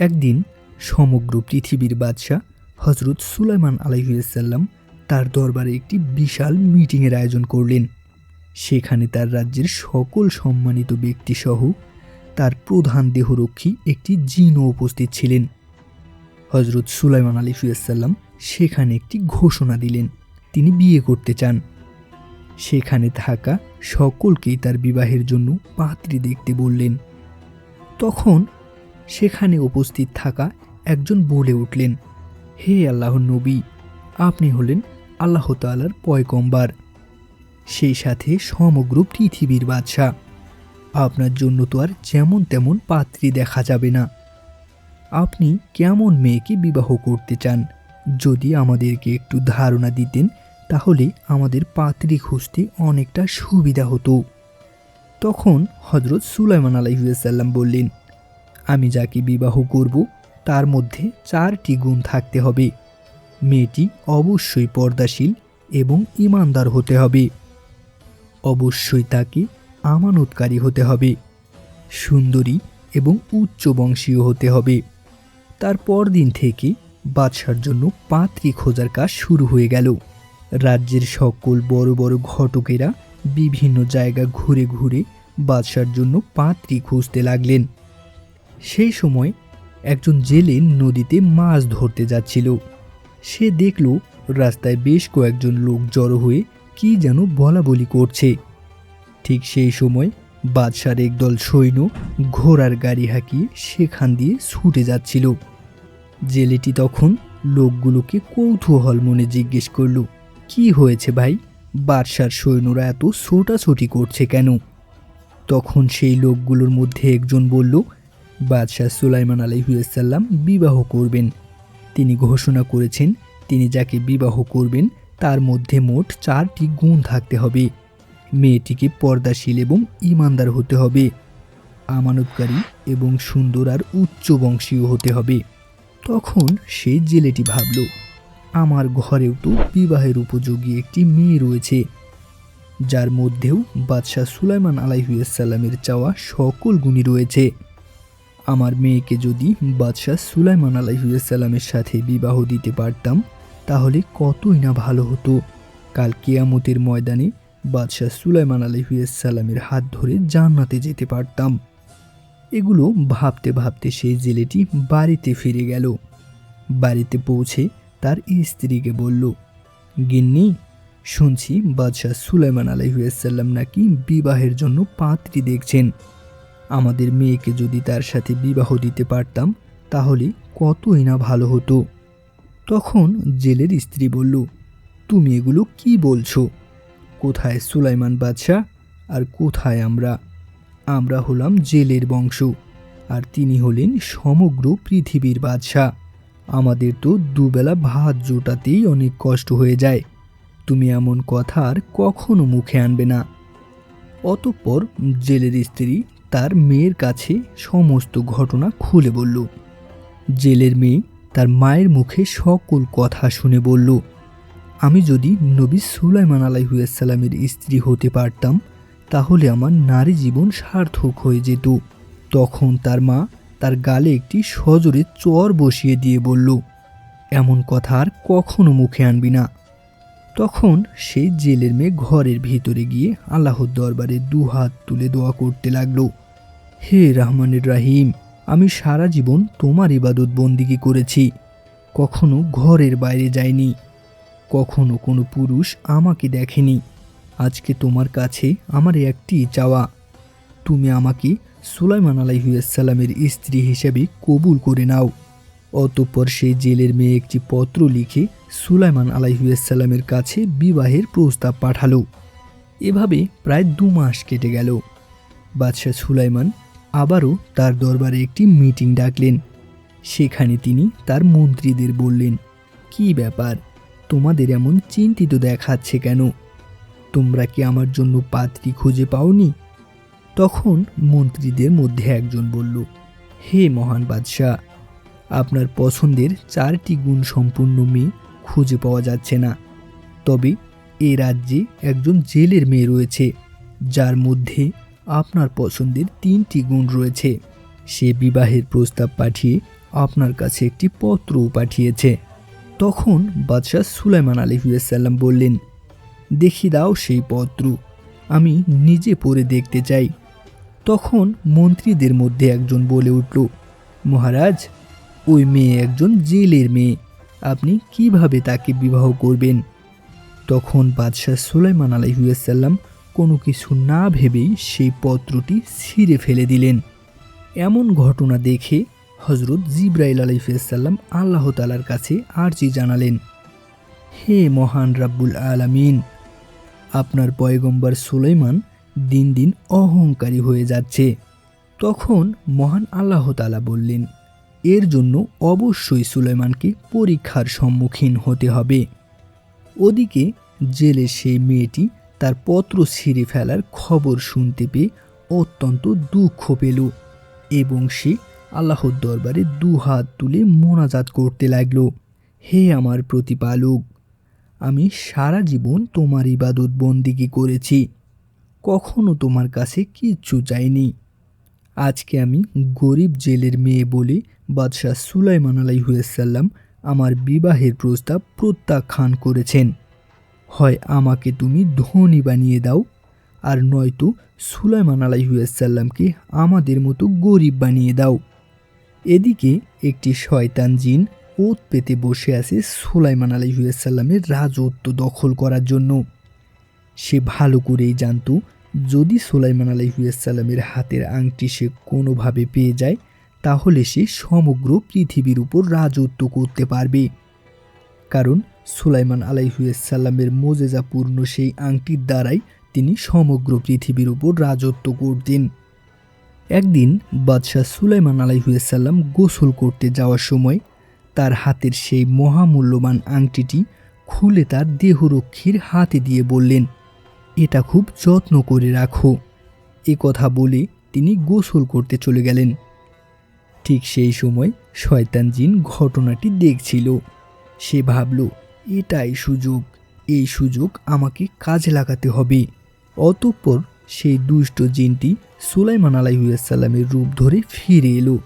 একদিন সমগ্র পৃথিবীর বাদশাহ হজরত সুলাইমান আলাইসাল্লাম তার দরবারে একটি বিশাল মিটিংয়ের আয়োজন করলেন। সেখানে তার রাজ্যের সকল সম্মানিত ব্যক্তিসহ তার প্রধান দেহরক্ষী একটি জিনও উপস্থিত ছিলেন। হজরত সুলাইমান আলী সুয়াসাল্লাম সেখানে একটি ঘোষণা দিলেন, তিনি বিয়ে করতে চান। সেখানে থাকা সকলকেই তার বিবাহের জন্য পাত্রী দেখতে বললেন। তখন সেখানে উপস্থিত থাকা একজন বলে উঠলেন, হে আল্লাহ নবী, আপনি হলেন আল্লাহ তালার পয়কম্বার সেই সাথে সমগ্র পৃথিবীর বাদশাহ। আপনার জন্য তো আর যেমন তেমন পাত্রী দেখা যাবে না। আপনি কেমন মেয়েকে বিবাহ করতে চান? যদি আমাদেরকে একটু ধারণা দিতেন, তাহলে আমাদের পাত্রী খুঁজতে অনেকটা সুবিধা হতো। তখন হজরত সুলাইমান আলাইসাল্লাম বললেন আমি যাকে বিবাহ করব, তার মধ্যে চারটি গুণ থাকতে হবে। মেয়েটি অবশ্যই পর্দাশীল এবং ইমানদার হতে হবে। অবশ্যই তাকে আমানতকারী হতে হবে। সুন্দরী এবং উচ্চ বংশীয় হতে হবে। তার পরদিন থেকে বাদশার জন্য পাত্রী খোঁজার কাজ শুরু হয়ে গেল। রাজ্যের সকল বড় বড় ঘটকেরা বিভিন্ন জায়গা ঘুরে ঘুরে বাদশার জন্য পাত্রী খুঁজতে লাগলেন। সেই সময় একজন জেলে নদীতে মাছ ধরতে যাচ্ছিল। সে দেখল রাস্তায় বেশ কয়েকজন লোক জড়ো হয়ে কি যেন বলা বলি করছে। ঠিক সেই সময় বাদশার একদল সৈন্য ঘোড়ার গাড়ি হাঁকিয়ে সেখান দিয়ে ছুটে যাচ্ছিল। জেলেটি তখন লোকগুলোকে কৌতূহল মনে জিজ্ঞেস করল, কি হয়েছে ভাই? বাদশার সৈন্যরা এত ছোটাছুটি করছে কেন? তখন সেই লোকগুলোর মধ্যে একজন বলল বাদশাহ সুলাইমান আলহিউসাল্লাম বিবাহ করবেন। তিনি ঘোষণা করেছেন, তিনি যাকে বিবাহ করবেন, তার মধ্যে মোট চারটি গুণ থাকতে হবে। মেয়েটিকে পর্দাশীল এবং ইমানদার হতে হবে। আমানতকারী এবং সুন্দর আর উচ্চ বংশীয় হতে হবে। তখন সেই জেলেটি ভাবল, আমার ঘরেও তো বিবাহের উপযোগী একটি মেয়ে রয়েছে। যার মধ্যেও বাদশাহ সুলাইমান আলাইহুসাল্লামের চাওয়া সকল গুণই রয়েছে। আমার মেয়েকে যদি বাদশাহ সুলাইমান আলাইহুসাল্লামের সাথে বিবাহ দিতে পারতাম, তাহলে কতই না ভালো হতো। কাল কেয়ামতের ময়দানে বাদশাহ সুলাইমান আলহিসাল্লামের হাত ধরে জান্নাতে যেতে পারতাম। এগুলো ভাবতে ভাবতে সেই জেলেটি বাড়িতে ফিরে গেল। বাড়িতে পৌঁছে তার স্ত্রীকে বলল, গিন্নি, শুনছি বাদশাহ সুলাইমান আলহিসাল্লাম নাকি বিবাহের জন্য পাত্রী দেখছেন। আমাদের মেয়েকে যদি তার সাথে বিবাহ দিতে পারতাম, তাহলে কতই না ভালো হতো। তখন জেলের স্ত্রী বলল, তুমি এগুলো কি বলছো? কোথায় সুলাইমান বাদশাহ আর কোথায় আমরা? আমরা হলাম জেলের বংশ, আর তিনি হলেন সমগ্র পৃথিবীর বাদশাহ। আমাদের তো দুবেলা ভাত জোটাতেই অনেক কষ্ট হয়ে যায়। তুমি এমন কথা আর কখনো মুখে আনবে না। অতঃপর জেলের স্ত্রী তার মেয়ের কাছে সমস্ত ঘটনা খুলে বলল। জেলের মেয়ে তার মায়ের মুখে সকল কথা শুনে বলল, আমি যদি নবী সুলাইমান আলাইহুসাল্লামের স্ত্রী হতে পারতাম, তাহলে আমার নারী জীবন সার্থক হয়ে যেত। তখন তার মা তার গালে একটি সজোরে চর বসিয়ে দিয়ে বলল, এমন কথা আর কখনো মুখে আনবি না। তখন সেই জেলের মেয়ে ঘরের ভেতরে গিয়ে আল্লাহর দরবারে দু হাত তুলে দোয়া করতে লাগল, হে রহমানের রাহিম, আমি সারা জীবন তোমার ইবাদত বন্দিগি করেছি, কখনো ঘরের বাইরে যাইনি, কখনো কোনো পুরুষ আমাকে দেখেনি, আজকে তোমার কাছে আমার একটি চাওয়া, তুমি আমাকে সুলাইমান আলাইহুসাল্লামের স্ত্রী হিসেবে কবুল করে নাও। অতঃপর সেই জেলের মেয়ে একটি পত্র লিখে সুলাইমান আলাইহুসাল্লামের কাছে বিবাহের প্রস্তাব পাঠালো। এভাবে প্রায় দু মাস কেটে গেল। বাদশাহ সুলাইমান আবারও তার দরবারে একটি মিটিং ডাকলেন। সেখানে তিনি তার মন্ত্রীদের বললেন, কি ব্যাপার? তোমাদের এমন চিন্তিত দেখাচ্ছে কেন? তোমরা কি আমার জন্য পাত্রী খুঁজে পাওনি? তখন মন্ত্রীদের মধ্যে একজন বলল, হে মহান বাদশাহ আপনার পছন্দের চারটি গুণ সম্পূর্ণ মেয়ে খুঁজে পাওয়া যাচ্ছে না। তবে এ রাজ্যে একজন জেলের মেয়ে রয়েছে, যার মধ্যে আপনার পছন্দের তিনটি গুণ রয়েছে। সে বিবাহের প্রস্তাব পাঠিয়ে আপনার কাছে একটি পত্রও পাঠিয়েছে। তখন বাদশাহ সুলাইমান আলহিউসাল্লাম বললেন, দেখি দাও সেই পত্র, আমি নিজে পড়ে দেখতে চাই। তখন মন্ত্রীদের মধ্যে একজন বলে উঠল, মহারাজ ওই মেয়ে একজন জেলের মেয়ে। আপনি কীভাবে তাকে বিবাহ করবেন? তখন বাদশাহ সুলাইমান আলহিউসাল্লাম কোনো কিছু না ভেবেই সেই পত্রটি ছিঁড়ে ফেলে দিলেন। এমন ঘটনা দেখে হজরত জিব্রাইল আলহিসাল্লাম আল্লাহ তালার কাছে আর্জি জানালেন, হে মহান রাব্বুল আলামিন, আপনার পয়গম্বর সুলাইমান দিন দিন অহংকারী হয়ে যাচ্ছে। তখন মহান আল্লাহ তালা বললেন এর জন্য অবশ্যই সুলেমানকে পরীক্ষার সম্মুখীন হতে হবে। ওদিকে জেলে সেই মেয়েটি তার পত্র ছিঁড়ে ফেলার খবর শুনতে পেয়ে অত্যন্ত দুঃখ পেল এবং সে আল্লাহর দরবারে দু হাত তুলে মোনাজাত করতে লাগল, হে আমার প্রতিপালক, আমি সারা জীবন তোমার ইবাদত বন্দিগি করেছি। কখনো তোমার কাছে কিচ্ছু চাইনি। আজকে আমি গরিব জেলের মেয়ে বলে বাদশাহ সুলাইমান আলাইহুসাল্লাম আমার বিবাহের প্রস্তাব প্রত্যাখ্যান করেছেন। হয় আমাকে তুমি ধনী বানিয়ে দাও, আর নয়তো সুলাইমান আলাইহুসাল্লামকে আমাদের মতো গরিব বানিয়ে দাও। এদিকে একটি শয়তান জিন ওত পেতে বসে আছে সুলাইমান আলাইহুসাল্লামের রাজত্ব দখল করার জন্য। সে ভালো করেই জানতো যদি সুলাইমান আলাইহুসাল্লামের হাতের আংটি সে কোনোভাবে পেয়ে যায়, তাহলে সে সমগ্র পৃথিবীর উপর রাজত্ব করতে পারবে। কারণ সুলাইমান আলাইহুসাল্লামের মোজেজাপূর্ণ সেই আংটির দ্বারাই তিনি সমগ্র পৃথিবীর উপর রাজত্ব করতেন। একদিন বাদশাহ সুলাইমান আলাইহুসাল্লাম গোসল করতে যাওয়ার সময় তার হাতের সেই মহামূল্যবান আংটিটি খুলে তার দেহরক্ষীর হাতে দিয়ে বললেন এটা খুব যত্ন করে রাখো। এ কথা বলে তিনি গোসল করতে চলে গেলেন। ঠিক সেই সময় শয়তান জিন ঘটনাটি দেখছিল। সে ভাবল, এটাই সুযোগ, এই সুযোগ আমাকে কাজে লাগাতে হবে। অতঃপর সেই দুষ্ট জিনটি সুলাইমান আলাইহুসাল্লামের রূপ ধরে ফিরে এলো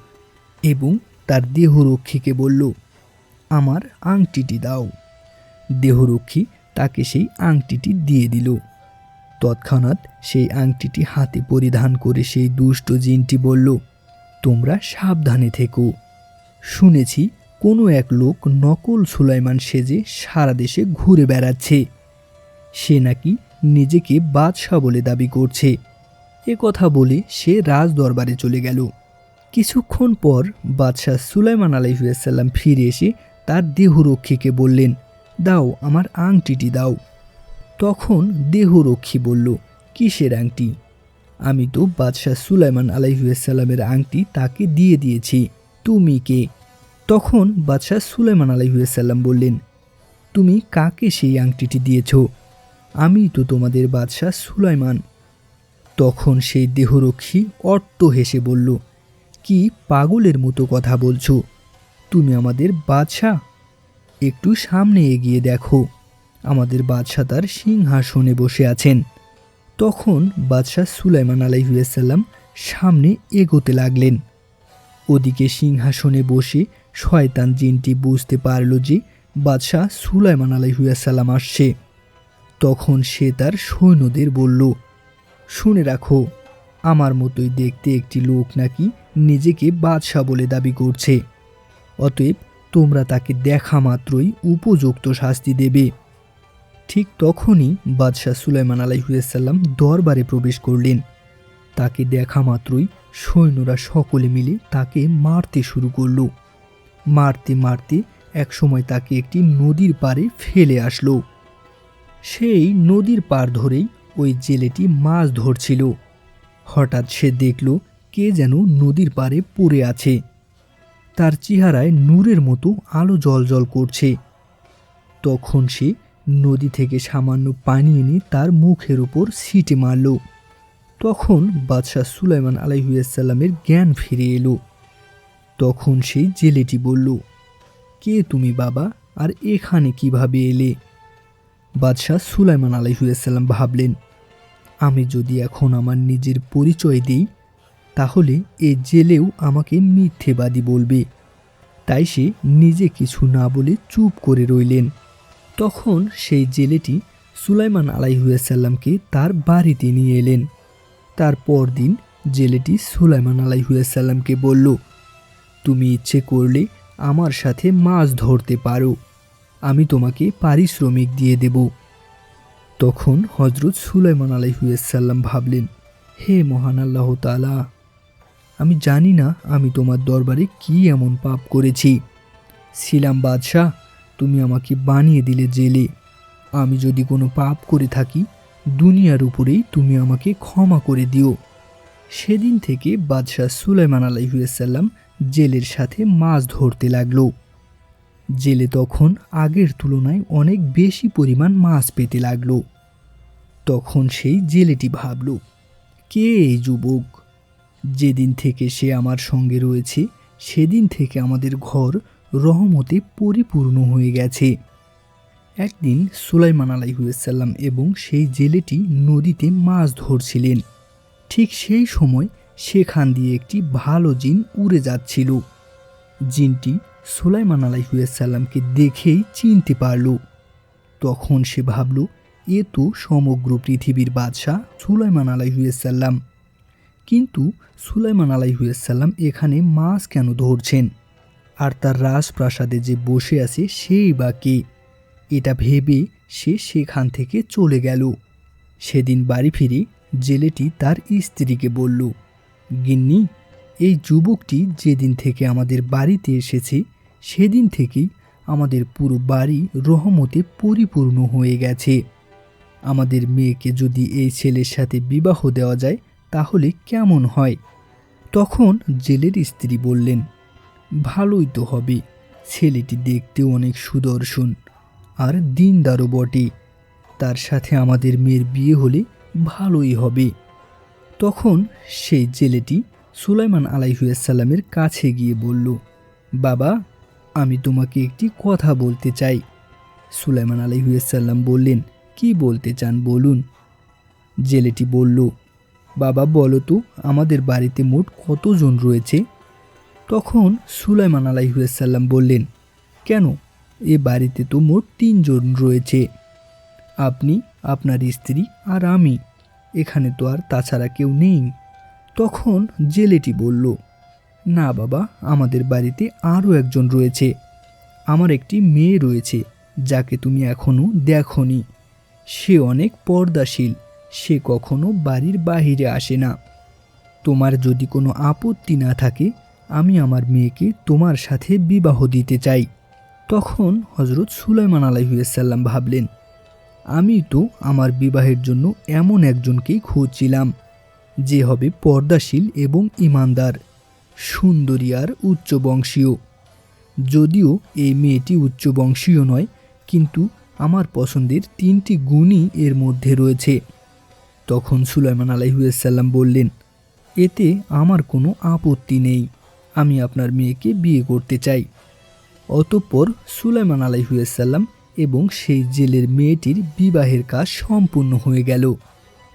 এবং তার দেহরক্ষীকে বলল, আমার আংটিটি দাও। দেহরক্ষী তাকে সেই আংটিটি দিয়ে দিল। তৎক্ষণাৎ সেই আংটিটি হাতে পরিধান করে সেই দুষ্ট জিনটি বলল, তোমরা সাবধানে থেকো। শুনেছি কোনো এক লোক নকল সুলাইমান সেজে সারা দেশে ঘুরে বেড়াচ্ছে। সে নাকি নিজেকে বাদশাহ বলে দাবি করছে। এ কথা বলে সে রাজ দরবারে চলে গেল। কিছুক্ষণ পর বাদশাহ সুলাইমান আলহিউসাল্লাম ফিরে এসে তার দেহরক্ষীকে বললেন, দাও আমার আংটিটি দাও। তখন দেহরক্ষী বলল, কিসের আংটি? আমি তো বাদশাহ সুলাইমান আলাইহুসাল্লামের আংটি তাকে দিয়ে দিয়েছি। তুমি কে? তখন বাদশাহ সুলাইমান আলাইহুসাল্লাম বললেন, তুমি কাকে সেই আংটিটি দিয়েছ? আমি তো তোমাদের বাদশাহ সুলাইমান। তখন সেই দেহরক্ষী অট্ট হেসে বলল, কি পাগলের মতো কথা বলছো? তুমি আমাদের বাদশাহ। একটু সামনে এগিয়ে দেখো। আমাদের বাদশাহ তার সিংহাসনে বসে আছেন। তখন বাদশাহ সুলাইমান আলাইহুসাল্লাম সামনে এগোতে লাগলেন। ওদিকে সিংহাসনে বসে শয়তান জিনটি বুঝতে পারল যে বাদশাহ সুলাইমান আলাইহুসাল্লাম আসছে। তখন সে তার সৈন্যদের বলল, শুনে রাখো, আমার মতোই দেখতে একটি লোক নাকি নিজেকে বাদশাহ বলে দাবি করছে। অতএব তোমরা তাকে দেখা মাত্রই উপযুক্ত শাস্তি দেবে। ঠিক তখনই বাদশাহ সুলাইমান আলাইহুসাল্লাম দরবারে প্রবেশ করলেন। তাকে দেখা মাত্রই সৈন্যরা সকলে মিলে তাকে মারতে শুরু করল। মারতে মারতে একসময় তাকে একটি নদীর পাড়ে ফেলে আসলো। সেই নদীর পার ধরেই ওই জেলেটি মাছ ধরছিল। হঠাৎ সে দেখল কে যেন নদীর পাড়ে পড়ে আছে। তার চেহারায় নূরের মতো আলো জল করছে। তখন সে নদী থেকে সামান্য পানি এনে তার মুখের উপর সিটে মারল। তখন বাদশাহ সুলাইমান আলাইহুসাল্লামের জ্ঞান ফিরে এলো। তখন সেই জেলেটি বলল, কে তুমি বাবা, আর এখানে কীভাবে এলে? বাদশাহ সুলাইমান আলাইহুসাল্লাম ভাবলেন, আমি যদি এখন আমার নিজের পরিচয় দিই, তাহলে এ জেলেও আমাকে মিথ্যেবাদী বলবে। তাই সে নিজে কিছু না বলে চুপ করে রইলেন। তখন সেই জেলেটি সুলাইমান আলাইহুয়াসাল্লামকে তার বাড়িতে নিয়ে এলেন। তার পরদিন জেলেটি সুলাইমান আলাইহুয়াসাল্লামকে বলল, তুমি ইচ্ছে করলে আমার সাথে মাছ ধরতে পারো, আমি তোমাকে পারিশ্রমিক দিয়ে দেব। তখন হজরত সুলাইমান আলাইহুয়াসাল্লাম ভাবলেন, হে মহান আল্লাহ তালা আমি জানি না আমি তোমার দরবারে কি এমন পাপ করেছি। ছিলাম বাদশাহ তুমি আমাকে বানিয়ে দিলে জেলে। আমি যদি কোনো পাপ করে থাকি, দুনিয়ার উপরেই তুমি আমাকে ক্ষমা করে দিও। সেদিন থেকে বাদশাহ সুলাইমান আলাইহুসাল্লাম জেলের সাথে মাছ ধরতে লাগল। জেলে তখন আগের তুলনায় অনেক বেশি পরিমাণ মাছ পেতে লাগল। তখন সেই জেলেটি ভাবল, কে এই যুবক? যেদিন থেকে সে আমার সঙ্গে রয়েছে, সেদিন থেকে আমাদের ঘর রহমতে পরিপূর্ণ হয়ে গেছে। একদিন সুলাইমান আলাইহুসাল্লাম এবং সেই জেলেটি নদীতে মাছ ধরছিলেন। ঠিক সেই সময় সেখান দিয়ে একটি ভালো জিন উড়ে যাচ্ছিল। জিনটি সুলাইমান আলাইহুসাল্লামকে দেখেই চিনতে পারল। তখন সে ভাবল, এ তো সমগ্র পৃথিবীর বাদশাহ সুলাইমান আলাইহুসাল্লাম কিন্তু সুলাইমান আলাইহুসাল্লাম এখানে মাছ কেন ধরছেন? আর তার রাজপ্রাসাদে যে বসে আছে সেই বা কে? এটা ভেবে সে সেখান থেকে চলে গেল। সেদিন বাড়ি ফিরে জেলেটি তার স্ত্রীকে বলল, গিন্নি, এই যুবকটি যেদিন থেকে আমাদের বাড়িতে এসেছে, সেদিন থেকেই আমাদের পুরো বাড়ি রহমতে পরিপূর্ণ হয়ে গেছে। আমাদের মেয়েকে যদি এই ছেলের সাথে বিবাহ দেওয়া যায়, তাহলে কেমন হয়? তখন জেলের স্ত্রী বললেন ভালোই তো হবে। ছেলেটি দেখতেও অনেক সুদর্শন, আর দিনদারও বটে। তার সাথে আমাদের মেয়ের বিয়ে হলে ভালোই হবে। তখন সেই জেলেটি সুলাইমান আলাইহুয়াসাল্লামের কাছে গিয়ে বলল, বাবা, আমি তোমাকে একটি কথা বলতে চাই। সুলাইমান আলাইহুয়াসাল্লাম বললেন, কি বলতে চান বলুন? জেলেটি বলল, বাবা, বলো তো, আমাদের বাড়িতে মোট কতজন রয়েছে? তখন সুলাইমান আলাইহুসাল্লাম বললেন, কেন? এ বাড়িতে তো মোট তিনজন রয়েছে। আপনি, আপনার স্ত্রী আর আমি। এখানে তো আর তাছাড়া কেউ নেই। তখন জেলেটি বলল, না বাবা, আমাদের বাড়িতে আরও একজন রয়েছে। আমার একটি মেয়ে রয়েছে, যাকে তুমি এখনও দেখনি। সে অনেক পর্দাশীল, সে কখনো বাড়ির বাহিরে আসে না। তোমার যদি কোনো আপত্তি না থাকে আমি আমার মেয়েকে তোমার সাথে বিবাহ দিতে চাই। তখন হজরত সুলাইমান আলাইসাল্লাম ভাবলেন, আমি তো আমার বিবাহের জন্য এমন একজনকেই খুঁজছিলাম, যে হবে পর্দাশীল এবং ইমানদার, সুন্দরী আর উচ্চবংশীয়। যদিও এই মেয়েটি উচ্চবংশীয় নয়, কিন্তু আমার পছন্দের তিনটি গুণই এর মধ্যে রয়েছে। তখন সুলাইমান আলাইহুসাল্লাম বললেন, এতে আমার কোনো আপত্তি নেই। আমি আপনার মেয়েকে বিয়ে করতে চাই। অতঃপর সুলাইমান আলাইহুসাল্লাম এবং সেই জেলের মেয়েটির বিবাহের কাজ সম্পূর্ণ হয়ে গেল।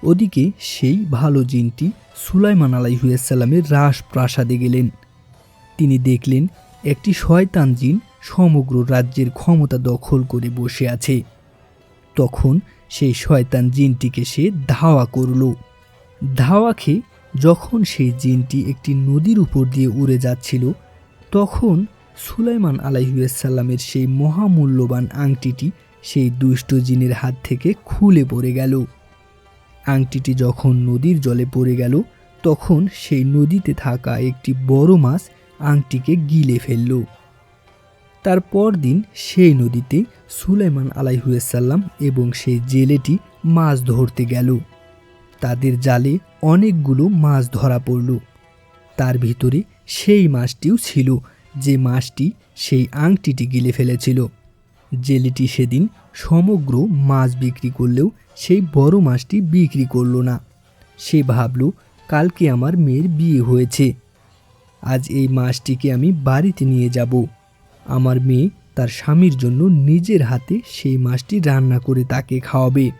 ওদিকে সেই ভালো জিনটি সুলাইমান আলাইহুসাল্লামের রাজপ্রাসাদে গেলেন। তিনি দেখলেন একটি শয়তান জিন সমগ্র রাজ্যের ক্ষমতা দখল করে বসে আছে। তখন সেই শয়তান জিনটিকে সে ধাওয়া করল। ধাওয়া খেয়ে যখন সেই জিনটি একটি নদীর উপর দিয়ে উড়ে যাচ্ছিল, তখন সুলাইমান আলাইহুসাল্লামের সেই মহামূল্যবান আংটিটি সেই দুষ্ট জিনের হাত থেকে খুলে পড়ে গেল। আংটিটি যখন নদীর জলে পড়ে গেল, তখন সেই নদীতে থাকা একটি বড় মাছ আংটিকে গিলে ফেলল। তারপর দিন সেই নদীতে সুলাইমান আলাইহুসাল্লাম এবং সেই জেলেটি মাছ ধরতে গেল। তাদের জালে অনেকগুলো মাছ ধরা পড়ল। তার ভিতরে সেই মাছটিও ছিল, যে মাছটি সেই আংটিটি গিলে ফেলেছিল। জেলেটি সেদিন সমগ্র মাছ বিক্রি করলেও সেই বড় মাছটি বিক্রি করল না। সে ভাবল, কালকে আমার মেয়ের বিয়ে হয়েছে। আজ এই মাছটিকে আমি বাড়িতে নিয়ে যাব। আমার মেয়ে তার স্বামীর জন্য নিজের হাতে সেই মাছটি রান্না করে তাকে খাওয়াবে।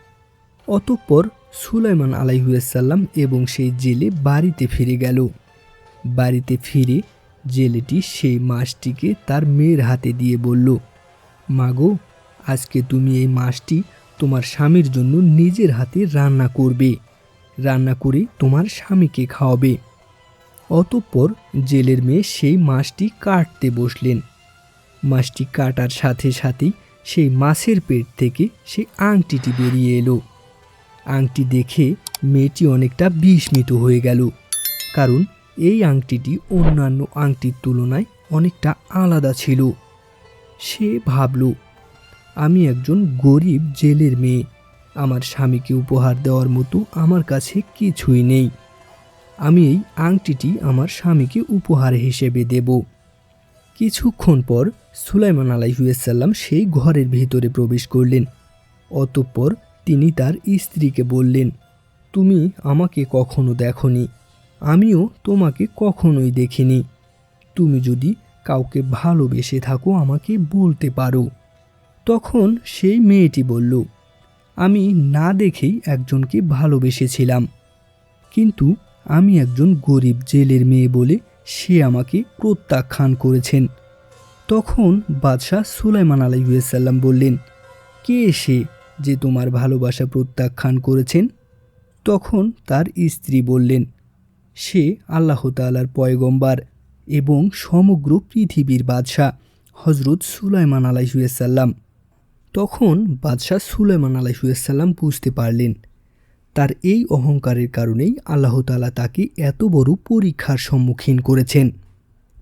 অতঃপর সুলাইমান আলাইহুসাল্লাম এবং সেই জেলে বাড়িতে ফিরে গেল। বাড়িতে ফিরে জেলেটি সেই মাছটিকে তার মেয়ের হাতে দিয়ে বলল, মাগো, আজকে তুমি এই মাছটি তোমার স্বামীর জন্য নিজের হাতে রান্না করবে। রান্না করে তোমার স্বামীকে খাওয়াবে। অতঃপর জেলের মেয়ে সেই মাছটি কাটতে বসলেন। মাছটি কাটার সাথে সাথেই সেই মাছের পেট থেকে সেই আংটিটি বেরিয়ে এলো। আংটি দেখে মেয়েটি অনেকটা বিস্মিত হয়ে গেল। কারণ এই আংটিটি অন্যান্য আংটির তুলনায় অনেকটা আলাদা ছিল। সে ভাবল, আমি একজন গরিব জেলের মেয়ে। আমার স্বামীকে উপহার দেওয়ার মতো আমার কাছে কিছুই নেই। আমি এই আংটিটি আমার স্বামীকে উপহার হিসেবে দেব। কিছুক্ষণ পর সুলাইমান আলাইহুসাল্লাম সেই ঘরের ভিতরে প্রবেশ করলেন। অতঃপর তিনি তার স্ত্রীকে বললেন, তুমি আমাকে কখনো দেখনি, আমিও তোমাকে কখনোই দেখিনি। তুমি যদি কাউকে ভালোবেসে থাকো, আমাকে বলতে পারো। তখন সেই মেয়েটি বলল, আমি না দেখেই একজনকে ভালোবেসেছিলাম, কিন্তু আমি একজন গরিব জেলের মেয়ে বলে সে আমাকে প্রত্যাখ্যান করেছেন। তখন বাদশাহ সুলাইমান আলাইসাল্লাম বললেন, কে সে? যে তোমার ভালোবাসা প্রত্যাখ্যান করেছেন, তখন তার স্ত্রী বললেন, সে আল্লাহ তালার পয়গম্বার এবং সমগ্র পৃথিবীর বাদশাহ হজরত সুলাইমান আলাইসাল্লাম তখন বাদশাহ সুলাইমান আলাইসাল্লাম বুঝতে পারলেন, তার এই অহংকারের কারণেই আল্লাহ তালা তাকে এত বড় পরীক্ষার সম্মুখীন করেছেন।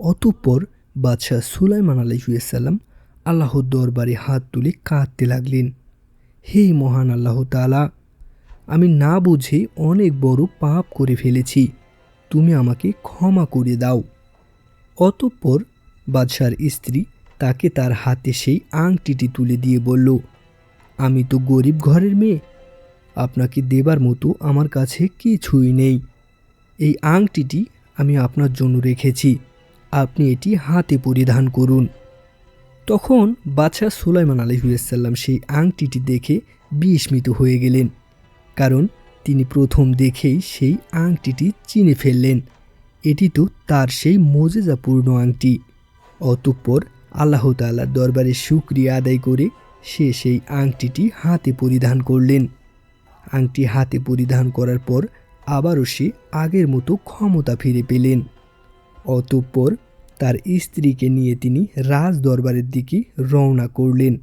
অতঃপর বাদশাহ সুলাইমান আলাইসাল্লাম আল্লাহর দরবারে হাত তুলে কাঁদতে লাগলেন। হে মহান আল্লাহ তালা আমি না বুঝে অনেক বড় পাপ করে ফেলেছি। তুমি আমাকে ক্ষমা করে দাও। অতঃপর বাদশার স্ত্রী তাকে তার হাতে সেই আংটিটি তুলে দিয়ে বলল, আমি তো গরিব ঘরের মেয়ে, আপনাকে দেবার মতো আমার কাছে কিছুই নেই। এই আংটিটি আমি আপনার জন্য রেখেছি। আপনি এটি হাতে পরিধান করুন। তখন বাদশাহ সুলাইমান আলহিউসাল্লাম সেই আংটিটি দেখে বিস্মিত হয়ে গেলেন, কারণ তিনি প্রথম দেখেই সেই আংটিটি চিনে ফেললেন। এটি তো তার সেই মজেজাপূর্ণ আংটি। অতঃপর আল্লাহ তাল্লার দরবারে শুক্রিয়া আদায় করে সে সেই আংটিটি হাতে পরিধান করলেন। আংটি হাতে পরিধান করার পর আবারও সে আগের মতো ক্ষমতা ফিরে পেলেন। অতঃপর তার স্ত্রীকে নিয়ে তিনি রাজ দরবারের দিকে রওনা করলেন।